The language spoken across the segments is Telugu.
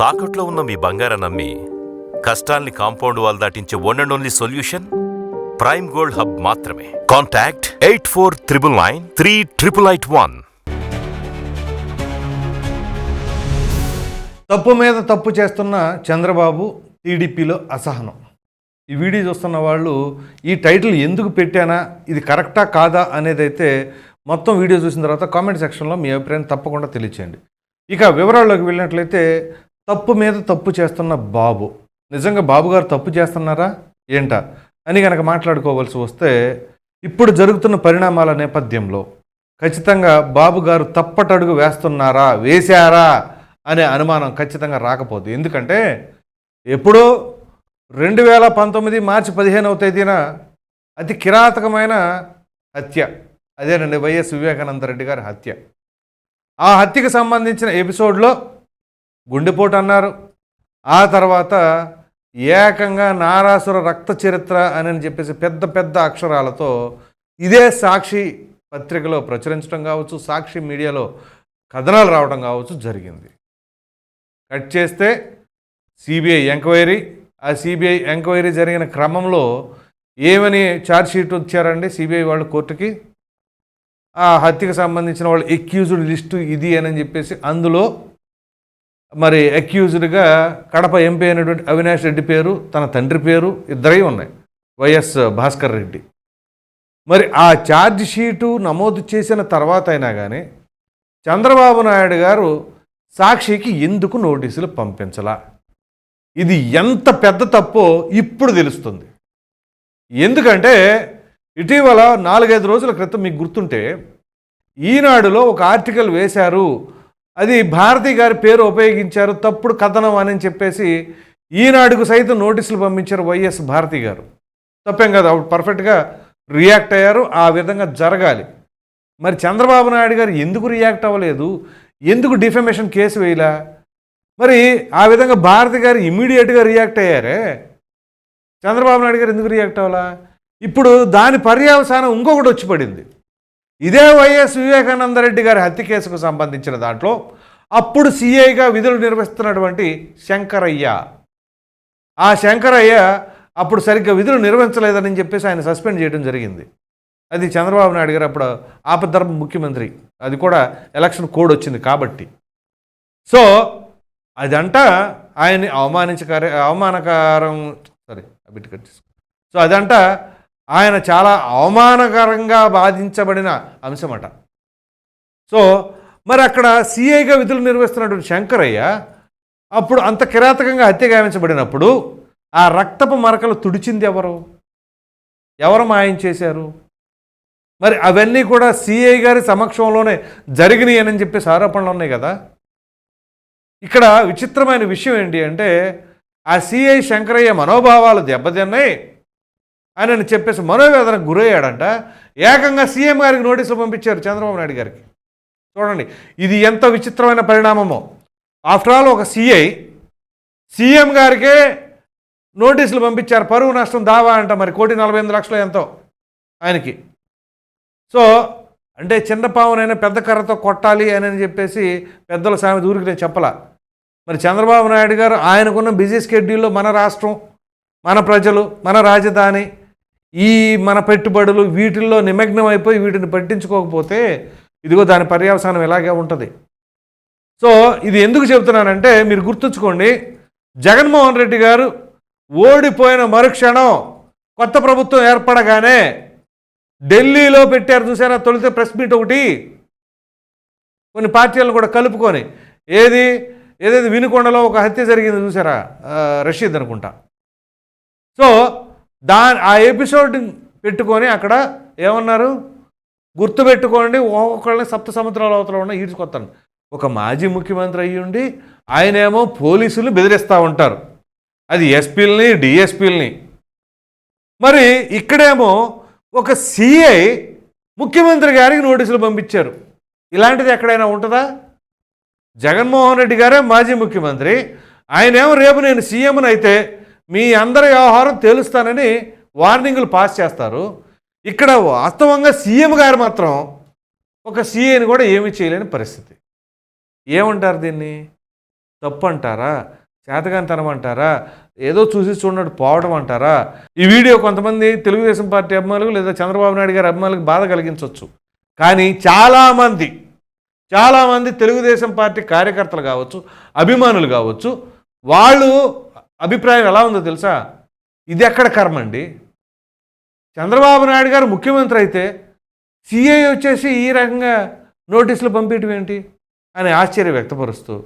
తాకట్లో ఉన్న మీ బంగారం నమ్మి కష్టాల్ని compound wall దాటించే one and only solution prime gold hub మాత్రమే. Contact eight four triple nine three triple eight one తప్పు మీద తప్పు చేస్తున్న చంద్రబాబు టీడీపీలో అసహనం. ఈ వీడియో చూస్తున్న వాళ్ళు ఈ టైటిల్ ఎందుకు పెట్టానా ఇది కరెక్టా కాదా అనేది అయితే మొత్తం వీడియో చూసిన తర్వాత కామెంట్ సెక్షన్లో మీ అభిప్రాయం తప్పకుండా తెలియచేయండి. ఇక వివరాల్లోకి వెళ్ళినట్లయితే తప్పు మీద తప్పు చేస్తున్న బాబు. నిజంగా బాబుగారు తప్పు చేస్తున్నారా? ఏంటా? అని కనుక మాట్లాడుకోవాల్సి వస్తే ఇప్పుడు జరుగుతున్న పరిణామాల నేపథ్యంలో ఖచ్చితంగా బాబు గారు తప్పటడుగు వేస్తున్నారా వేశారా అనే అనుమానం ఖచ్చితంగా రాకపోదు ఎందుకంటే ఎప్పుడో రెండు వేల పంతొమ్మిది మార్చి పదిహేనవ తేదీన అతి కిరాతకమైన హత్య. అదేనండి వైఎస్ వివేకానంద రెడ్డి గారి హత్య. ఆ హత్యకు సంబంధించిన ఎపిసోడ్లో గుండెపోటు అన్నారు. ఆ తర్వాత ఏకంగా నారాసుర రక్త చరిత్ర అని చెప్పేసి పెద్ద పెద్ద అక్షరాలతో ఇదే సాక్షి పత్రికలో ప్రచురించడం కావచ్చు సాక్షి మీడియాలో కథనాలు రావడం కావచ్చు జరిగింది. కట్ చేస్తే సిబిఐ ఎంక్వైరీ ఆ సిబిఐ ఎంక్వైరీ జరిగిన క్రమంలో ఏమని ఛార్జ్షీట్ వచ్చారండి సిబిఐ వాళ్ళు కోర్టుకి? ఆ హత్యకు సంబంధించిన వాళ్ళు ఎక్యూజ్డ్ లిస్టు ఇది అని చెప్పేసి అందులో మరి అక్యూజ్డ్గా కడప ఎంపీ అయినటువంటి అవినాష్ రెడ్డి పేరు తన తండ్రి పేరు ఇద్దరై ఉన్నాయి వైఎస్ భాస్కర్ రెడ్డి. మరి ఆ ఛార్జ్ షీటు నమోదు చేసిన తర్వాత అయినా కానీ చంద్రబాబు నాయుడు గారు సాక్షికి ఎందుకు నోటీసులు పంపించలా? ఇది ఎంత పెద్ద తప్పో ఇప్పుడు తెలుస్తుంది. ఎందుకంటే ఇటీవల నాలుగైదు రోజుల క్రితం మీకు గుర్తుంటే ఈనాడులో ఒక ఆర్టికల్ వేశారు అది భారతి గారి పేరు ఉపయోగించారు తప్పుడు కథనం అని చెప్పేసి ఈనాడుకు సైతం నోటీసులు పంపించారు వైఎస్ భారతి గారు. తప్పేం కాదు అప్పుడు పర్ఫెక్ట్గా రియాక్ట్ అయ్యారు ఆ విధంగా జరగాలి. మరి చంద్రబాబు నాయుడు గారు ఎందుకు రియాక్ట్ అవ్వలేదు? ఎందుకు డిఫమేషన్ కేసు వేయలా? మరి ఆ విధంగా భారతి గారు ఇమ్మీడియట్గా రియాక్ట్ అయ్యారే? చంద్రబాబు నాయుడు గారు ఎందుకు రియాక్ట్ అవ్వాలా? ఇప్పుడు దాని పర్యవసానం ఇంకొకటి వచ్చి పడింది. ఇదే వైఎస్ వివేకానంద రెడ్డి గారి హత్య కేసుకు సంబంధించిన దాంట్లో అప్పుడు సిఐగా విధులు నిర్వహిస్తున్నటువంటి శంకరయ్య. ఆ శంకరయ్య అప్పుడు సరిగ్గా విధులు నిర్వహించలేదని చెప్పేసి ఆయన సస్పెండ్ చేయడం జరిగింది. అది చంద్రబాబు నాయుడు గారు అప్పుడు ఆపద్ధర్మ ముఖ్యమంత్రి. అది కూడా ఎలక్షన్ కోడ్ వచ్చింది కాబట్టి. సో అదంట ఆయన్ని అవమానించకార అవమానకరం సారీ బిట్ కట్ సో అదంట ఆయన చాలా అవమానకరంగా బాధించబడిన అంశమట. సో మరి అక్కడ సిఐగా విధులు నిర్వహిస్తున్నటువంటి శంకరయ్య అప్పుడు అంత కిరాతకంగా హత్య గావించబడినప్పుడు ఆ రక్తపు మరకలు తుడిచింది ఎవరు? ఎవరు మాయం చేశారు? మరి అవన్నీ కూడా సిఐ గారి సమక్షంలోనే జరిగినాయి అని చెప్పేసి ఆరోపణలు ఉన్నాయి కదా. ఇక్కడ విచిత్రమైన విషయం ఏంటి అంటే ఆ సిఐ శంకరయ్య మనోభావాలు దెబ్బతిన్నాయి. అని చెప్పేసి మనోవేదనకు గురయ్యాడంట. ఏకంగా సీఎం గారికి నోటీసులు పంపించారు చంద్రబాబు నాయుడు గారికి. చూడండి ఇది ఎంత విచిత్రమైన పరిణామమో. ఆఫ్టర్ ఆల్ ఒక సీఐ సీఎం గారికే నోటీసులు పంపించారు. పరువు నష్టం దావా అంట మరి కోటి నలభై ఎనిమిది లక్షలు ఎంతో ఆయనకి. సో అంటే చిన్న పావునైనా పెద్ద కర్రతో కొట్టాలి అని అని చెప్పేసి పెద్దల సామెత ఊరికి నేను చెప్పలా. మరి చంద్రబాబు నాయుడు గారు ఆయనకున్న బిజీ స్కెడ్యూల్లో మన రాష్ట్రం మన ప్రజలు మన రాజధాని ఈ మన పెట్టుబడులు వీటిల్లో నిమగ్నం అయిపోయి వీటిని పట్టించుకోకపోతే ఇదిగో దాని పర్యవసానం ఇలాగే ఉంటుంది. సో ఇది ఎందుకు చెబుతున్నానంటే మీరు గుర్తుంచుకోండి జగన్మోహన్ రెడ్డి గారు ఓడిపోయిన మరుక్షణం కొత్త ప్రభుత్వం ఏర్పడగానే ఢిల్లీలో పెట్టారు చూసారా తొలితే ప్రెస్ మీట్ ఒకటి. కొన్ని పార్టీలను కూడా కలుపుకొని ఏది ఏదైతే వినుకొండలో ఒక హత్య జరిగింది చూసారా రషీద్ అనుకుంటా. సో దా ఆ ఎపిసోడ్ పెట్టుకొని అక్కడ ఏమన్నారు? గుర్తుపెట్టుకోండి ఒక్కొక్కళ్ళని సప్త సముద్రాల అవతల ఉన్న ఈడ్చుకొస్తాను ఒక మాజీ ముఖ్యమంత్రి అయ్యుండి ఆయనేమో పోలీసులు బెదిరిస్తూ ఉంటారు. అది ఎస్పీలని డిఎస్పీలని. మరి ఇక్కడేమో ఒక సిఐ ముఖ్యమంత్రి గారికి నోటీసులు పంపించారు. ఇలాంటిది ఎక్కడైనా ఉంటుందా? జగన్మోహన్ రెడ్డి గారే మాజీ ముఖ్యమంత్రి. ఆయనేమో రేపు నేను సీఎంని అయితే మీ అందరి వ్యవహారం తేలుస్తానని వార్నింగ్లు పాస్ చేస్తారు. ఇక్కడ వాస్తవంగా సీఎం గారు మాత్రం ఒక సీఏని కూడా ఏమీ చేయలేని పరిస్థితి. ఏమంటారు దీన్ని? తప్పు అంటారా చేతగానితనం అంటారా? ఏదో చూసి చూడనట్టు పోవడం అంటారా? ఈ వీడియో కొంతమంది తెలుగుదేశం పార్టీ అభిమానులకు లేదా చంద్రబాబు నాయుడు గారి అభిమానులకు బాధ కలిగించవచ్చు. కానీ చాలామంది చాలామంది తెలుగుదేశం పార్టీ కార్యకర్తలు కావచ్చు అభిమానులు కావచ్చు వాళ్ళు అభిప్రాయం ఎలా ఉందో తెలుసా? ఇది ఎక్కడ కర్మ అండి? చంద్రబాబు నాయుడు గారు ముఖ్యమంత్రి అయితే సిఐ వచ్చేసి ఈ రకంగా నోటీసులు పంపించడం ఏంటి? అని ఆశ్చర్యం వ్యక్తపరుస్తూ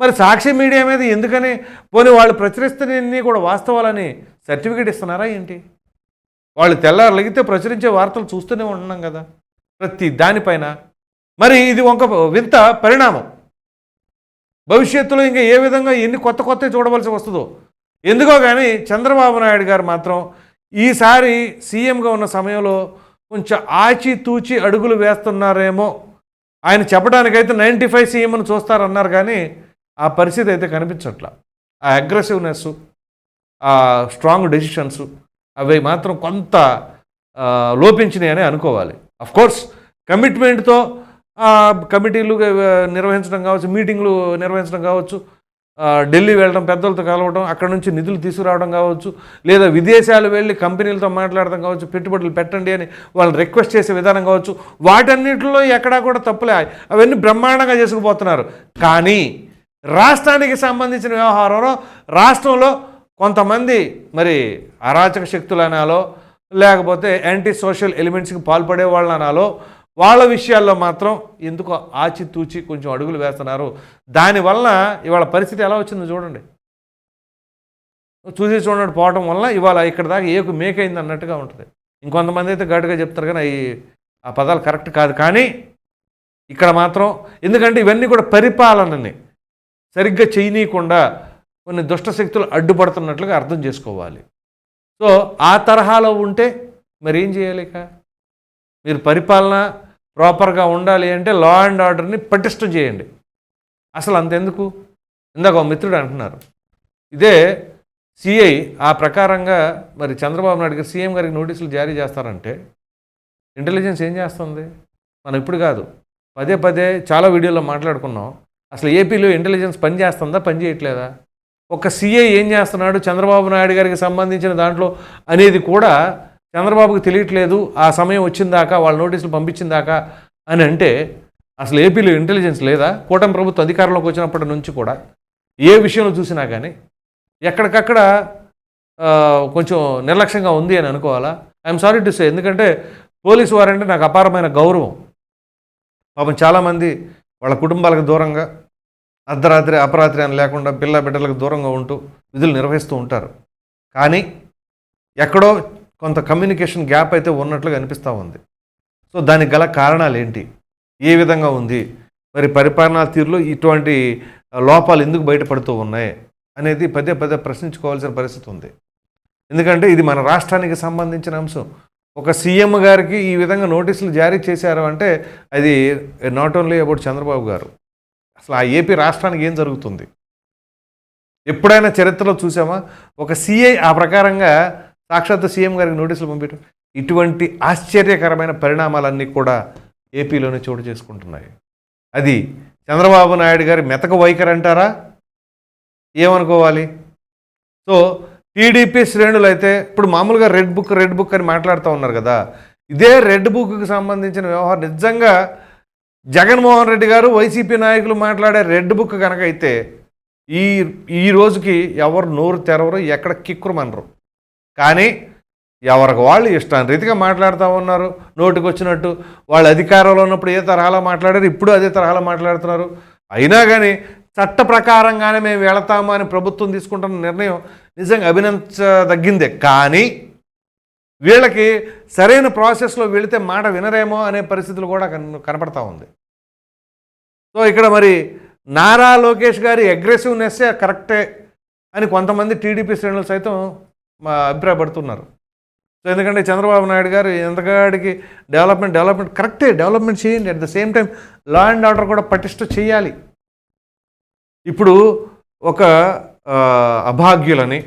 మరి సాక్షి మీడియా మీద ఎందుకని పోనీ వాళ్ళు ప్రచురిస్తున్నీ కూడా వాస్తవాలని సర్టిఫికేట్ ఇస్తున్నారా ఏంటి? వాళ్ళు తెల్లారలిగితే ప్రచురించే వార్తలు చూస్తూనే ఉంటున్నాం కదా ప్రతి దానిపైన. మరి ఇది ఒక వింత పరిణామం. భవిష్యత్తులో ఇంకా ఏ విధంగా ఎన్ని కొత్త కొత్త చూడవలసి వస్తుందో. ఎందుకో కానీ చంద్రబాబు నాయుడు గారు మాత్రం ఈసారి సీఎంగా ఉన్న సమయంలో కొంచెం ఆచితూచి అడుగులు వేస్తున్నారేమో. ఆయన చెప్పడానికైతే నైంటీ ఫైవ్ సీఎంను చూస్తారన్నారు కానీ ఆ పరిస్థితి అయితే కనిపించట్లా. ఆ అగ్రెసివ్నెస్ ఆ స్ట్రాంగ్ డెసిషన్స్ అవి మాత్రం కొంత ఆ, లోపించినాయి అని అనుకోవాలి అఫ్ కోర్స్ కమిట్మెంట్తో కమిటీలు నిర్వహించడం కావచ్చు మీటింగ్లు నిర్వహించడం కావచ్చు ఢిల్లీ వెళ్ళడం పెద్దలతో కలవడం అక్కడ నుంచి నిధులు తీసుకురావడం కావచ్చు లేదా విదేశాలు వెళ్ళి కంపెనీలతో మాట్లాడడం కావచ్చు పెట్టుబడులు పెట్టండి అని వాళ్ళని రిక్వెస్ట్ చేసే విధానం కావచ్చు వాటన్నిటిలో ఎక్కడా కూడా తప్పులే. అవన్నీ బ్రహ్మాండంగా చేసుకుపోతున్నారు. కానీ రాష్ట్రానికి సంబంధించిన వ్యవహారంలో రాష్ట్రంలో కొంతమంది మరి అరాచక శక్తులు అనాలో లేకపోతే యాంటీ సోషల్ ఎలిమెంట్స్కి పాల్పడే వాళ్ళు అనాలో వాళ్ళ విషయాల్లో మాత్రం ఎందుకో ఆచితూచి కొంచెం అడుగులు వేస్తున్నారు. దానివల్ల ఇవాళ పరిస్థితి ఎలా వచ్చిందో చూడండి. చూసి చూడండి పోవటం వల్ల ఇవాళ ఇక్కడ దాకా ఏకు మేకైంది అన్నట్టుగా ఉంటుంది. ఇంకొంతమంది అయితే ఘాటుగా చెప్తారు కానీ అవి ఆ పదాలు కరెక్ట్ కాదు. కానీ ఇక్కడ మాత్రం ఎందుకంటే ఇవన్నీ కూడా పరిపాలనని సరిగ్గా చేయనీయకుండా కొన్ని దుష్ట శక్తులు అడ్డుపడుతున్నట్లుగా అర్థం చేసుకోవాలి. సో ఆ తరహాలో ఉంటే మరి ఏం చేయలేక? మీరు పరిపాలన ప్రాపర్గా ఉండాలి అంటే లా అండ్ ఆర్డర్ని పటిష్టం చేయండి. అసలు అంతెందుకు? ఇందాక ఒక మిత్రుడు అంటున్నారు. ఇదే సిఐ ఆ ప్రకారంగా మరి చంద్రబాబు నాయుడు గారు సీఎం గారికి నోటీసులు జారీ చేస్తారంటే ఇంటెలిజెన్స్ ఏం చేస్తుంది? మనం ఇప్పుడు కాదు. పదే పదే చాలా వీడియోలో మాట్లాడుకున్నాం. అసలు ఏపీలో ఇంటెలిజెన్స్ పని చేస్తుందా పని చేయట్లేదా? ఒక సీఐ ఏం చేస్తున్నాడు? చంద్రబాబు నాయుడు గారికి సంబంధించిన దాంట్లో అనేది కూడా చంద్రబాబుకి తెలియట్లేదు ఆ సమయం వచ్చిందాకా వాళ్ళ నోటీసులు పంపించిందాకా అని అంటే అసలు ఏపీలో ఇంటెలిజెన్స్ లేదా? కూటమి ప్రభుత్వం అధికారంలోకి వచ్చినప్పటి నుంచి కూడా ఏ విషయంలో చూసినా కానీ ఎక్కడికక్కడ కొంచెం నిర్లక్ష్యంగా ఉంది అని అనుకోవాలా? ఐఎమ్ సారీ టు సే ఎందుకంటే పోలీసు వారంటే నాకు అపారమైన గౌరవం. పాపం చాలామంది వాళ్ళ కుటుంబాలకు దూరంగా అర్ధరాత్రి అపరాత్రి అని లేకుండా పిల్ల బిడ్డలకు దూరంగా ఉంటూ విధులు నిర్వహిస్తూ ఉంటారు. కానీ ఎక్కడో కొంత కమ్యూనికేషన్ గ్యాప్ అయితే ఉన్నట్లుగా అనిపిస్తూ ఉంది. సో దానికి గల కారణాలు ఏంటి? ఏ విధంగా ఉంది? మరి పరిపాలనా తీరులో ఇటువంటి లోపాలు ఎందుకు బయటపడుతూ ఉన్నాయి? అనేది పదే పదే ప్రశ్నించుకోవాల్సిన పరిస్థితి ఉంది. ఎందుకంటే ఇది మన రాష్ట్రానికి సంబంధించిన అంశం. ఒక సీఎం గారికి ఈ విధంగా నోటీసులు జారీ చేశారు అంటే అది నాట్ ఓన్లీ అబౌట్ చంద్రబాబు గారు. అసలు ఆ ఏపీ రాష్ట్రానికి ఏం జరుగుతుంది? ఎప్పుడైనా చరిత్రలో చూసామా? ఒక సీఐ ఆ ప్రకారంగా సాక్షాత్ సీఎం గారికి నోటీసులు పంపించడం ఇటువంటి ఆశ్చర్యకరమైన పరిణామాలన్నీ కూడా ఏపీలోనే చోటు చేసుకుంటున్నాయి. అది చంద్రబాబు నాయుడు గారి మెతక వైఖరి అంటారా? ఏమనుకోవాలి? సో టీడీపీ శ్రేణులు అయితే ఇప్పుడు మామూలుగా రెడ్ బుక్ రెడ్ బుక్ అని మాట్లాడుతూ ఉన్నారు కదా. ఇదే రెడ్ బుక్కి సంబంధించిన వ్యవహారం నిజంగా జగన్మోహన్ రెడ్డి గారు వైసీపీ నాయకులు మాట్లాడే రెడ్ బుక్ కనుక అయితే ఈ ఈ రోజుకి ఎవరు నోరు తెరవరు ఎక్కడ కిక్కురమనరు కానీ ఎవరికి వాళ్ళు ఇష్టం రీతిగా మాట్లాడుతూ ఉన్నారు. నోటికి వచ్చినట్టు వాళ్ళు అధికారంలో ఉన్నప్పుడు ఏ తరహాలో మాట్లాడారు ఇప్పుడు అదే తరహాలో మాట్లాడుతున్నారు. అయినా కానీ చట్ట ప్రకారంగానే మేము వెళతాము అని ప్రభుత్వం తీసుకుంటున్న నిర్ణయం నిజంగా అభినందించదగ్గిందే. కానీ వీళ్ళకి సరైన ప్రాసెస్లో వెళితే మాట వినరేమో అనే పరిస్థితులు కూడా కన్ కనపడతా ఉంది. సో ఇక్కడ మరి నారా లోకేష్ గారి అగ్రెసివ్నెస్సే కరెక్టే అని కొంతమంది టీడీపీ శ్రేణులు సైతం మా అభిప్రాయపడుతున్నారు. సో ఎందుకంటే చంద్రబాబు నాయుడు గారు ఎంతగాడికి డెవలప్మెంట్ డెవలప్మెంట్ కరెక్టే డెవలప్మెంట్ చేయండి. At the same time law and order కూడా పటిష్ట చేయాలి. ఇప్పుడు ఒక అభాగ్యులని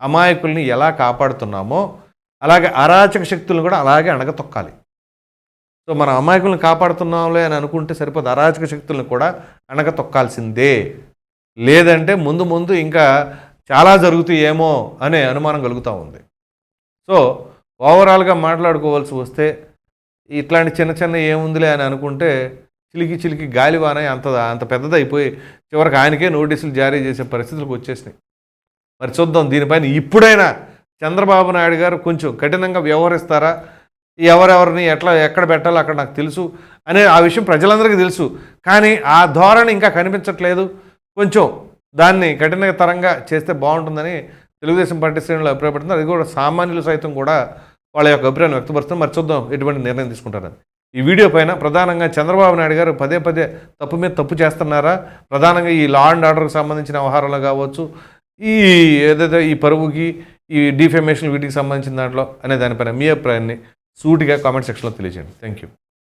అమాయకుల్ని ఎలా కాపాడుతున్నామో అలాగే అరాచక శక్తులను కూడా అలాగే అణగతొక్కాలి. సో మనం అమాయకులను కాపాడుతున్నాంలే అని అనుకుంటే సరిపోదు. అరాచక శక్తులను కూడా అణగతొక్కాల్సిందే. లేదంటే ముందు ముందు ఇంకా చాలా జరుగుతాయేమో అనే అనుమానం కలుగుతూ ఉంది. సో ఓవరాల్గా మాట్లాడుకోవాల్సి వస్తే ఇట్లాంటి చిన్న చిన్న ఏముందిలే అని అనుకుంటే చిలికి చిలికి గాలివాన అంత అంత పెద్దదైపోయి చివరికి ఆయనకే నోటీసులు జారీ చేసే పరిస్థితులకు వచ్చేసినాయి. మరి చూద్దాం దీనిపైన ఇప్పుడైనా చంద్రబాబు నాయుడు గారు కొంచెం కఠినంగా వ్యవహరిస్తారా? ఎవరెవరిని ఎట్లా ఎక్కడ పెట్టాలో అక్కడ నాకు తెలుసు అనే ఆ విషయం ప్రజలందరికీ తెలుసు. కానీ ఆ ధోరణి ఇంకా కనిపించట్లేదు. కొంచెం దాన్ని కఠినతరంగా చేస్తే బాగుంటుందని తెలుగుదేశం పార్టీ శ్రేణులు అభిప్రాయపడుతున్నారు. అది కూడా సామాన్యులు సైతం కూడా వాళ్ళ యొక్క అభిప్రాయం వ్యక్తపరుస్తున్నారు. మరి చూద్దాం ఎటువంటి నిర్ణయం తీసుకుంటారని ఈ వీడియో పైన ప్రధానంగా చంద్రబాబు నాయుడు గారు పదే పదే తప్పు మీద తప్పు చేస్తున్నారా? ప్రధానంగా ఈ లా అండ్ ఆర్డర్కి సంబంధించిన వ్యవహారాలు కావచ్చు ఈ ఏదైతే ఈ పరువుకి ఈ డిఫెమేషన్ వీటికి సంబంధించిన దాంట్లో అనే దానిపైన మీ అభిప్రాయాన్ని సూటిగా కామెంట్ సెక్షన్లో తెలియజేయండి. Thank you